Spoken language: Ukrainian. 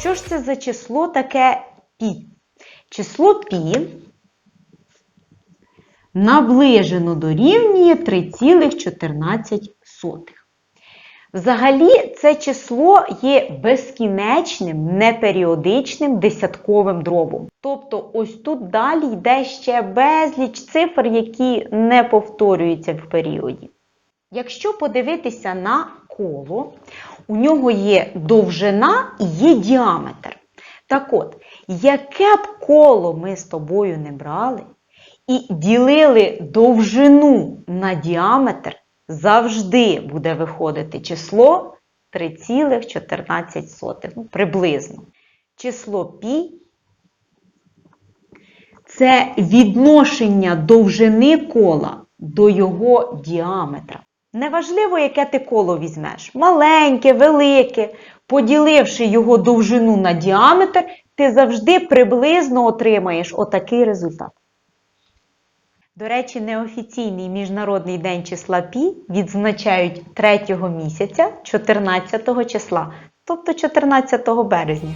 Що ж це за число таке пі? Число пі наближено дорівнює 3,14. Взагалі, це число є безкінечним, неперіодичним десятковим дробом. Тобто, ось тут далі йде ще безліч цифр, які не повторюються в періоді. Якщо подивитися на коло, у нього є довжина і є діаметр. Так от, яке б коло ми з тобою не брали і ділили довжину на діаметр, завжди буде виходити число 3,14, ну, приблизно. Число пі це відношення довжини кола до його діаметра. Неважливо, яке ти коло візьмеш, маленьке, велике, поділивши його довжину на діаметр, ти завжди приблизно отримаєш отакий результат. До речі, неофіційний Міжнародний день числа Пі відзначають 3 місяця 14 числа, тобто 14 березня.